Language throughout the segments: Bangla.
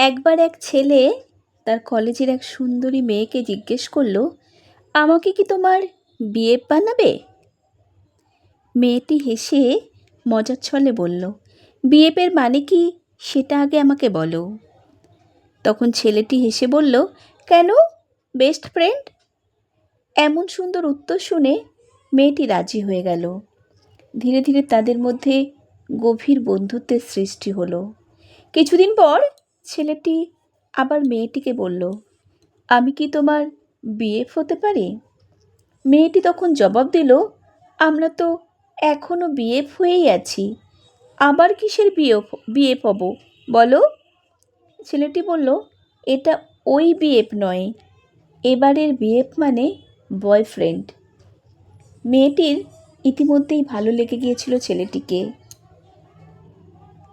একবার এক ছেলে তার কলেজের এক সুন্দরী মেয়েকে জিজ্ঞেস করল, আমাকে কি তোমার বিয়ে বানাবে? মেয়েটি হেসে মজার ছলে বলল বিয়েপের মানে কি সেটা আগে আমাকে বলো। তখন ছেলেটি হেসে বলল, কেন? Best friend? এমন সুন্দর উত্তর শুনে মেয়েটি রাজি হয়ে গেল। ধীরে ধীরে তাদের মধ্যে গভীর বন্ধুত্বের সৃষ্টি হলো। কিছুদিন পর ছেলেটি আবার মেয়েটিকে বলল, আমি কি তোমার বিএফ হতে পারি? মেয়েটি তখন জবাব দিল, আমরা তো এখনও বিএফ হয়েই আছি। আবার কিসের বিএফ বিএফ হব? বলো। ছেলেটি বলল, এটা ওই বিএফ নয়, এবারের বিএফ মানে বয়ফ্রেন্ড। মেয়েটির ইতিমধ্যেই ভালো লেগে গিয়েছিল ছেলেটিকে।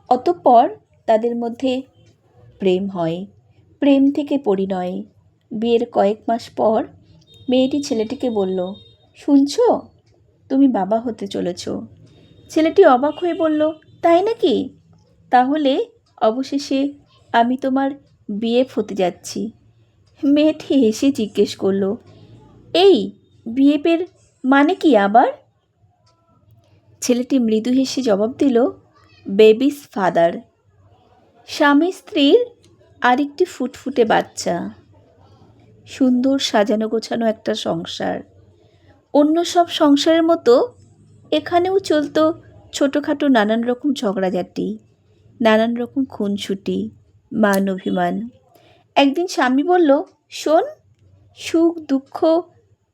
অতঃপর তাদের মধ্যে প্রেম হয়। প্রেম থেকে পরিণয়। বিয়ের কয়েক মাস পর মেয়েটি ছেলেটিকে বলল, শুনছো? তুমি বাবা হতে চলেছ। ছেলেটি অবাক হয়ে বলল, তাই নাকি? তাহলে অবশেষে আমি তোমার বিএফ হতে যাচ্ছি। মেয়েটি হেসে জিজ্ঞেস করল, এই বিএফের মানে কি আবার? ছেলেটি মৃদু হেসে জবাব দিল বেবিস ফাদার স্বামী স্ত্রীর আরেকটি ফুটফুটে বাচ্চা। সুন্দর সাজানো গোছানো একটা সংসার। অন্য সব সংসারের মতো এখানেও চলতো ছোটোখাটো নানান রকম ঝগড়াঝাটি, নানান রকম খুনছুটি মান অভিমান। একদিন স্বামী বলল, শোন, সুখ, দুঃখ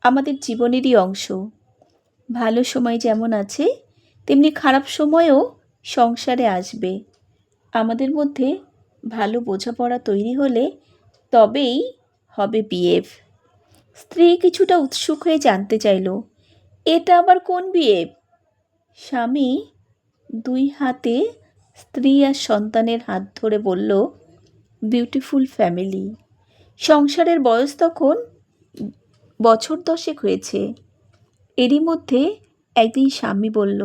আমাদের জীবনেরই অংশ। ভালো সময় যেমন আছে, তেমনি খারাপ সময়ও সংসারে আসবে। আমাদের মধ্যে ভালো বোঝাপড়া তৈরি হলে তবেই হবে বিএফ। স্ত্রী কিছুটা উৎসুক হয়ে জানতে চাইল, এটা আবার কোন বিএফ? স্বামী দুই হাতে স্ত্রী আর সন্তানের হাত ধরে বলল বিউটিফুল ফ্যামিলি সংসারের বয়স তখন বছর দশেক হয়েছে। এরই মধ্যে একদিন স্বামী বলল,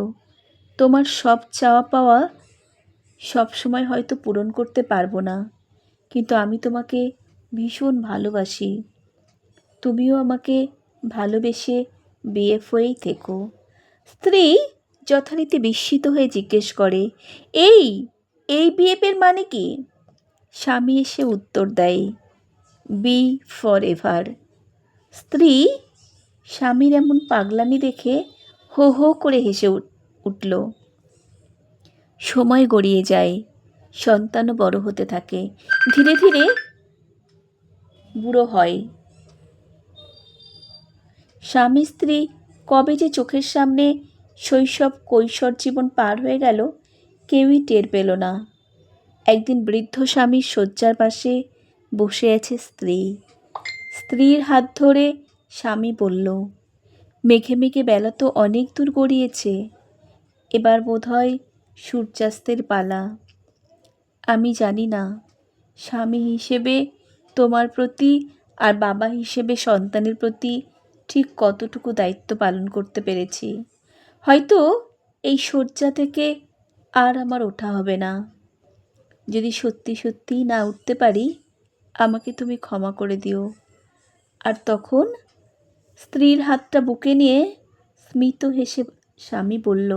তোমার সব চাওয়া পাওয়া সব সময় হয়তো পূরণ করতে পারব না। কিন্তু আমি তোমাকে ভীষণ ভালোবাসি। তুমিও আমাকে ভালোবেসে বিএফ হয়েই থেকো। স্ত্রী যথারীতি বিস্মিত হয়ে জিজ্ঞেস করে, এই এই বিএফের মানে কি? স্বামী এসে উত্তর দেয়, বি ফর এভার। স্ত্রী স্বামীর এমন পাগলামি দেখে হো হো করে হেসে উঠল। সময় গড়িয়ে যায়। সন্তানও বড় হতে থাকে। ধীরে ধীরে বুড়ো হয়। স্বামী স্ত্রী কবে যে চোখের সামনে শৈশব কৈশোর জীবন পার হয়ে গেল, কেউই টের পেল না। একদিন বৃদ্ধ স্বামীর শয্যার পাশে বসে আছে স্ত্রী। স্ত্রীর হাত ধরে স্বামী বলল, মেঘে মেঘে বেলা তো অনেক দূর গড়িয়েছে। এবার বোধহয় সূর্যাস্তের পালা। আমি জানি না, স্বামী হিসেবে তোমার প্রতি আর বাবা হিসেবে সন্তানের প্রতি ঠিক কতটুকু দায়িত্ব পালন করতে পেরেছি। হয়তো এই শয্যা থেকে আর আমার ওঠা হবে না। যদি সত্যি সত্যিই না উঠতে পারি, আমাকে তুমি ক্ষমা করে দিও। আর তখন স্ত্রীর হাতটা বুকে নিয়ে স্মিত হেসে স্বামী বলল,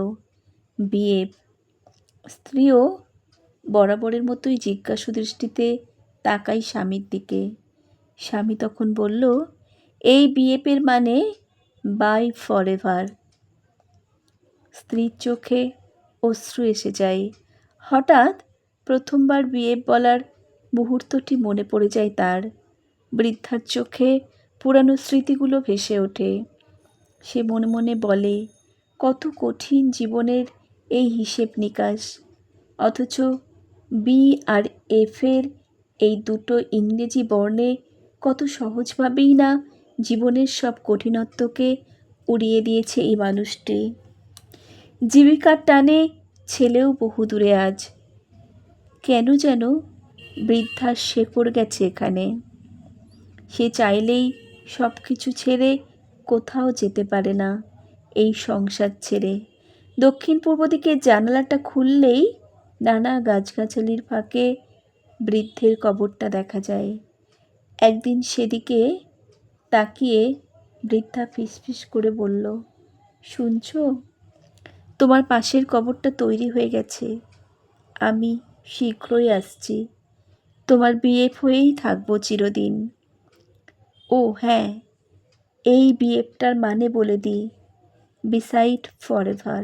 বিয়ে স্ত্রীও বরাবরের মতোই জিজ্ঞাসু দৃষ্টিতে তাকাই স্বামীর দিকে। স্বামী তখন বলল, এই বিএপের মানে বাই ফর এভার স্ত্রীর চোখে অশ্রু এসে যায়। হঠাৎ প্রথমবার বিএফ বলার মুহূর্তটি মনে পড়ে যায় তার। বৃদ্ধার চোখে পুরানো স্মৃতিগুলো ভেসে ওঠে। সে মনে মনে বলে, কত কঠিন জীবনের এই হিসেব নিকাশ। অথচ বি আর এফের এই দুটো ইংরেজি বর্ণে কত সহজভাবেই না জীবনের সব কঠিনত্বকে উড়িয়ে দিয়েছে এই মানুষটি। জীবিকার টানে ছেলেও বহু দূরে আজ। কেন যেন বৃদ্ধার শেকড় গেছে এখানে। সে চাইলেই সব কিছু ছেড়ে কোথাও যেতে পারে না এই সংসার ছেড়ে। দক্ষিণ পূর্ব দিকে জানালাটা খুললেই নানা গাছগাছালির ফাঁকে বৃদ্ধের কবরটা দেখা যায়। একদিন সেদিকে তাকিয়ে বৃদ্ধা ফিসফিস করে বলল, শুনছো? তোমার পাশের কবরটা তৈরি হয়ে গেছে। আমি শীঘ্রই আসছি। তোমার বিএফ হয়েই থাকব চিরদিন। ও হ্যাঁ এই বিএফটার মানে বলে দিই, বিসাইড ফর এভার